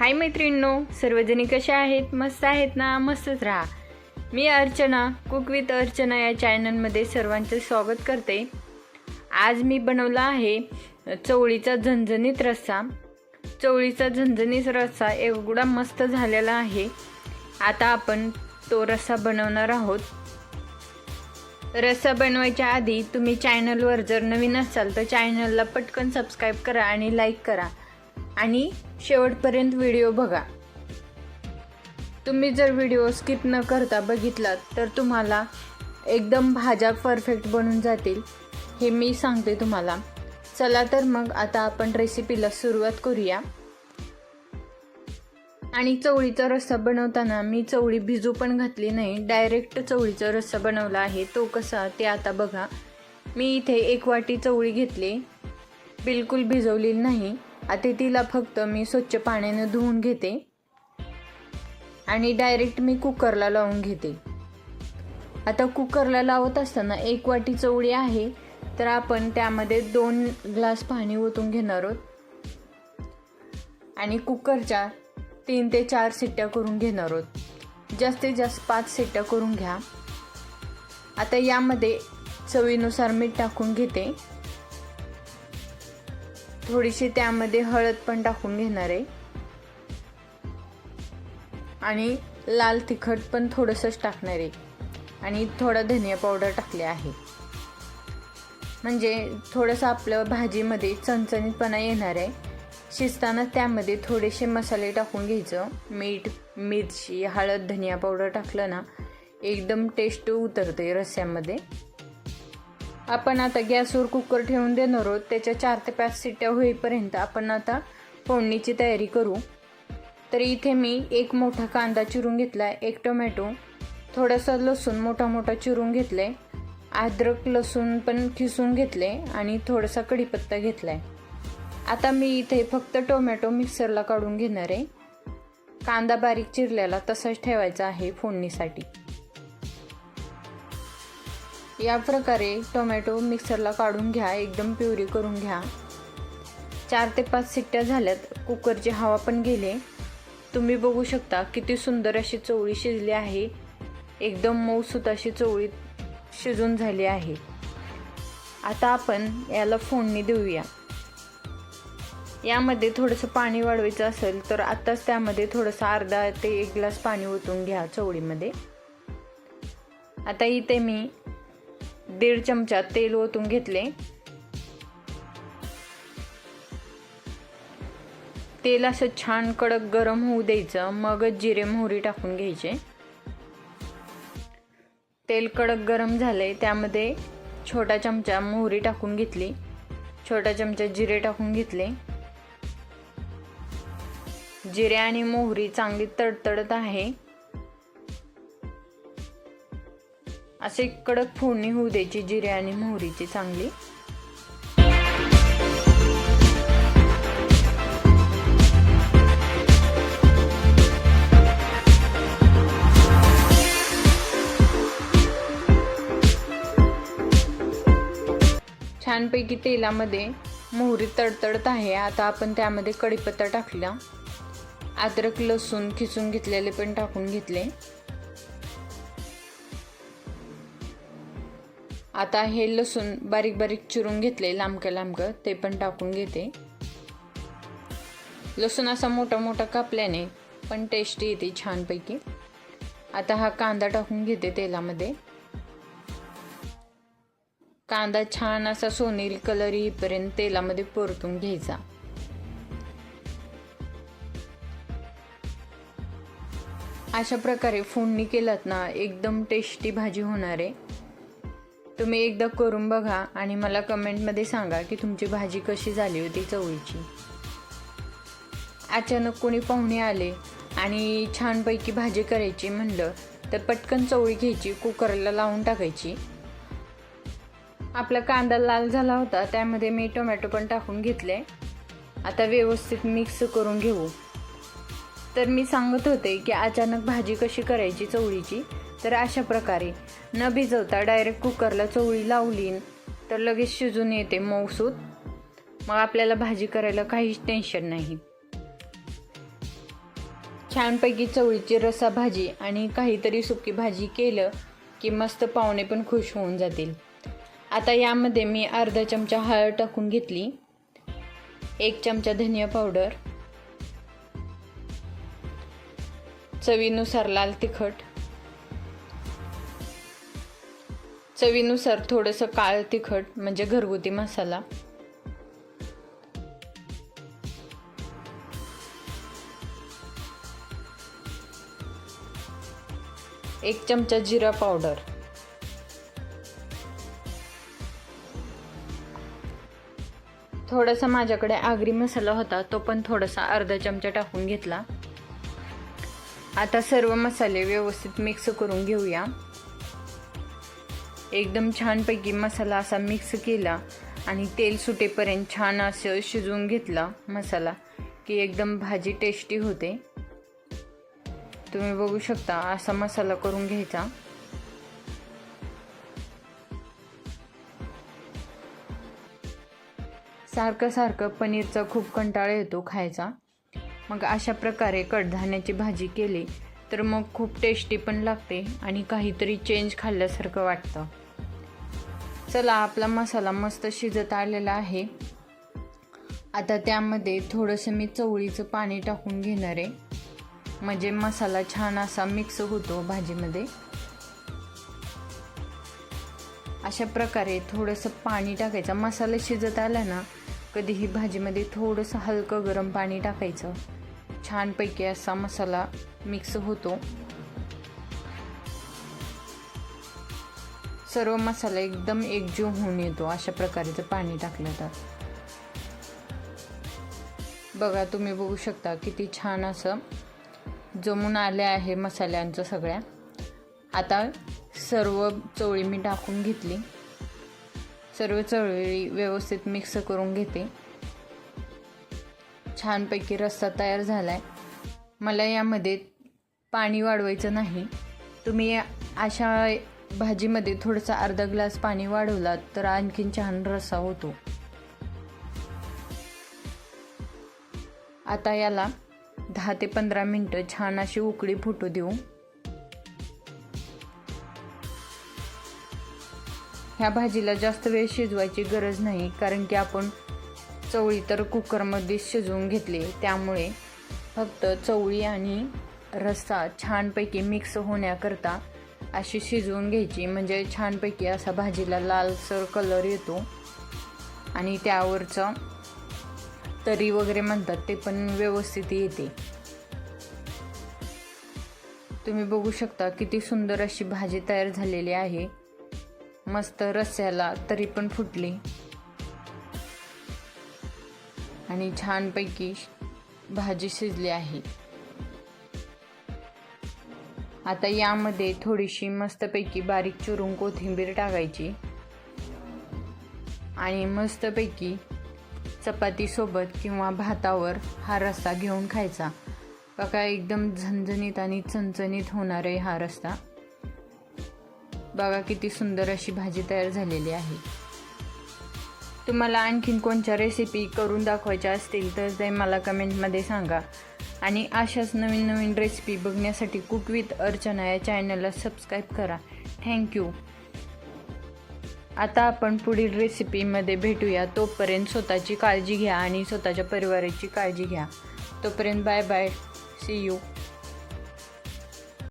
हाय मैत्रिणींनो सर्वजणी कशा आहेत? मस्त आहेत ना? मस्तच राहा. मी अर्चना कुक विथ अर्चना या चॅनलमध्ये सर्वांचे स्वागत करते. आज मी बनवला आहे चवळीचा झणझणीत रस्सा. चवळीचा झणझणीत रस्सा एवढा मस्त झालेला आहे. आता आपण तो रस्सा बनवणार आहोत. रस्सा बनवायच्या आधी तुम्ही चॅनलवर जर नवीन असाल तर चॅनलला पटकन सबस्क्राईब करा आणि लाईक करा. आणि शेवटपर्यंत व्हिडिओ बघा. तुम्ही जर व्हिडिओ स्किप न करता बघितलात तर तुम्हाला एकदम भाज्या परफेक्ट बनून जातील हे मी सांगते तुम्हाला. चला तर मग आता आपण रेसिपीला सुरुवात करूया. आणि चवळीचा रस्सा बनवताना मी चवळी भिजू पण घातली नाही डायरेक्ट चवळीचा रस्सा बनवला आहे तो कसा ते आता बघा. मी इथे एक वाटी चवळी घेतली बिलकुल भिजवलेली नाही. आता तिला फक्त मी स्वच्छ पाण्याने धुवून घेते आणि डायरेक्ट मी कुकरला लावून घेते. आता कुकरला लावत असताना एक वाटी चवळी आहे तर आपण त्यामध्ये दोन ग्लास पाणी ओतून घेणार आहोत. आणि कुकरच्या तीन ते चार सिट्ट्या करून घेणार आहोत. जास्तीत जास्त पाच सिट्ट्या करून घ्या. आता यामध्ये चवीनुसार मीठ टाकून घेते. थोडीशी त्यामध्ये हळद पण टाकून घेणार आहे. आणि लाल तिखट पण थोडंसंच टाकणार आहे. आणि थोडा धनिया पावडर टाकले आहे. म्हणजे थोडंसं आपलं भाजीमध्ये चणचणीतपणा येणार आहे. शिजताना त्यामध्ये थोडेसे मसाले टाकून घ्यायचं. मीठ मिरची हळद धनिया पावडर टाकलं ना एकदम टेस्ट उतरते रस्स्यामध्ये आपण आता गॅसवर कुकर ठेवून देणार आहोत. त्याच्या चार ते पाच सिट्ट्या होईपर्यंत आपण आता फोडणीची तयारी करू. तर इथे मी एक मोठा कांदा चिरून घेतला आहे एक टोमॅटो थोडासा लसूण मोठा मोठा चिरून घेतला आहे अद्रक लसूण पण खिसून घेतले आणि थोडासा कढीपत्ता घेतला आहे आता मी इथे फक्त टोमॅटो मिक्सरला काढून घेणार आहे. कांदा बारीक चिरलेला तसाच ठेवायचा आहे फोडणीसाठी. या प्रकारे टोमॅटो मिक्सरला काढून घ्या एकदम प्युरी करून घ्या. चार ते पाच सिट्ट्या झाल्यात कुकरची हवा पण गेले. तुम्ही बघू शकता किती सुंदर अशी चवळी शिजली आहे. एकदम मऊसूत अशी चवळी शिजून झाली आहे. आता आपण याला फोडणी देऊया. यामध्ये थोडंसं पाणी वाढवायचं असेल तर आत्ताच त्यामध्ये थोडंसं अर्धा ते एक ग्लास पाणी ओतून घ्या चवळीमध्ये. आता इथे मी दीड चमचा तेल ओतून घेतले. तेल असं छान कडक गरम होऊ द्यायचं मगच जिरे मोहरी टाकून घ्यायचे. तेल कडक गरम झाले त्यामध्ये छोटा चमचा मोहरी टाकून घेतली. छोटा चमचा जिरे टाकून घेतले. जिरे आणि मोहरी चांगली तडतडत आहे. असे कडक फोडणी होऊ द्यायची जिरे आणि मोहरीची चांगली. छानपैकी तेलामध्ये मोहरी तडतडत आहे. आता आपण त्यामध्ये कढीपत्ता टाकला. अद्रक लसूण खिसून घेतलेले पण टाकून घेतले. आता हे लसूण बारीक बारीक चिरून घेतले लांबकं लांबकं ते पण टाकून घेते. लसूण असा मोठा मोठा कापल्याने पण टेस्टी येते छानपैकी. आता हा कांदा टाकून घेते तेलामध्ये. कांदा छान असा सोनेरी कलर येईपर्यंत तेलामध्ये परतून घ्यायचा. अशा प्रकारे फोडणी केलात ना एकदम टेस्टी भाजी होणार आहे. तुम्ही एकदा करून बघा आणि मला कमेंटमध्ये सांगा की तुमची भाजी कशी झाली होती चवळीची. अचानक कोणी पाहुणे आले आणि छानपैकी भाजी करायची म्हणलं तर पटकन चवळी घ्यायची कुकरला लावून टाकायची. आपला कांदा लाल झाला होता त्यामध्ये मी टोमॅटो पण टाकून घेतले. आता व्यवस्थित मिक्स करून घेऊ. तर मी सांगत होते की अचानक भाजी कशी करायची चवळीची तर अशा प्रकारे न भिजवता डायरेक्ट कुकरला चवळी लावली. तर लगेच शिजून येते मऊसूत. मग आपल्याला भाजी करायला काहीच टेन्शन नाही. छानपैकी चवळीची रसा भाजी आणि काहीतरी सुकी भाजी केलं की मस्त पाहुणे पण खुश होऊन जातील. आता यामध्ये मी अर्धा चमचा हळद टाकून घेतली. एक चमचा धनिया पावडर. चवीनुसार लाल तिखट. चवीनुसार थोडंसं काळ तिखट म्हणजे घरगुती मसाला. एक चमचा जिरा पावडर. थोडासा माझ्याकडे आगरी मसाला होता तो पण थोडासा अर्धा चमचा टाकून घेतला. आता सर्व मसाले व्यवस्थित मिक्स करून घेऊया. एकदम छानपैकी मसाला असा मिक्स केला आणि तेल सुटेपर्यंत छान असं शिजवून घेतला मसाला की एकदम भाजी टेस्टी होते. तुम्ही बघू शकता असा मसाला करून घ्यायचा. सारखं सारखं पनीरचा खूप कंटाळा येतो खायचा. मग अशा प्रकारे कडधान्याची भाजी केली तर मग खूप टेस्टी पण लागते आणि काहीतरी चेंज खाल्ल्यासारखं वाटतं. चला आपला मसाला मस्त शिजत आलेला आहे. आता त्यामध्ये थोडंसं मी चवळीचं पाणी टाकून घेणार आहे. म्हणजे मसाला छान असा मिक्स होतो भाजीमध्ये. अशा प्रकारे थोडंसं पाणी टाकायचं. मसाला शिजत आला ना कधीही भाजीमध्ये थोडंसं हलकं गरम पाणी टाकायचं. छानपैकी असा मसाला मिक्स होतो. सर्व मसाला एकदम एकजीव होऊन येतो. अशा प्रकारचं पाणी टाकलं तर. बघा तुम्ही बघू शकता किती छान असं जमून आले आहे मसाल्यांचं सगळ्या. आता सर्व चवळी मी टाकून घेतली. सर्व चवळी व्यवस्थित मिक्स करून घेते. छानपैकी रस्सा तयार झाला आहे मला यामध्ये पाणी वाढवायचं नाही. तुम्ही अशा भाजीमध्ये थोडंसं अर्धा ग्लास पाणी वाढवलात तर आणखीन छान रस्सा होतो. आता याला दहा ते पंधरा मिनटं छान अशी उकळी फुटू देऊ. ह्या भाजीला जास्त वेळ शिजवायची गरज नाही कारण की आपण चवळी तर कुकरमध्ये शिजवून घेतली त्यामुळे फक्त चवळी आणि रस्सा छानपैकी मिक्स होण्याकरता अशी शिजवून घ्यायची. म्हणजे छानपैकी असा भाजीला लालसर कलर येतो. आणि त्यावरचं तरी वगैरे म्हणतात ते पण व्यवस्थित येते. तुम्ही बघू शकता किती सुंदर अशी भाजी तयार झालेली आहे. मस्त रस्स्याला तरी पण फुटली. आणि छानपैकी भाजी शिजली आहे. आता यामध्ये थोडीशी मस्तपैकी बारीक चिरून कोथिंबीर टाकायची. आणि मस्तपैकी चपातीसोबत किंवा भातावर हा रस्ता घेऊन खायचा. बघा एकदम झणझणीत आणि चणचणीत होणार आहे हा रस्ता बघा किती सुंदर अशी भाजी तयार झालेली आहे. तुम्हाला आणखीन कोणत्या रेसिपी करून दाखवायच्या असतील तर ते मला कमेंटमध्ये सांगा. आणि अशाच नवीन नवीन रेसिपी बघण्यासाठी कुक विथ अर्चना या चॅनलला सबस्क्राईब करा. थँक्यू आता आपण पुढील रेसिपीमध्ये भेटूया. तोपर्यंत स्वतःची काळजी घ्या आणि स्वतःच्या परिवाराची काळजी घ्या. तोपर्यंत बाय बाय सी यू